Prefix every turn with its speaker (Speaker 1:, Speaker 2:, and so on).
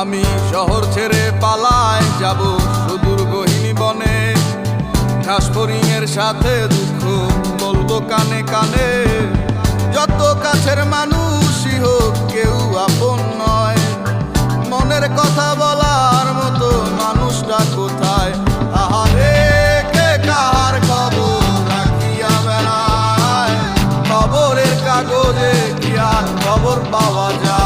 Speaker 1: আমি শহর ছেড়ে পালায় যাব সুদূর গহিনী বনে খাসপরিংয়ের সাথে দুঃখ বলব কানে কানে। যত কাছের মানুষই হোক, কেউ আপন নয়। মনের কথা বলার মতো মানুষটা কোথায়? আহারে, কে কাহার খবর? রাখিয়া বেড়ায়। খবরের কাগজে কি আর খবর পাওয়া যায়?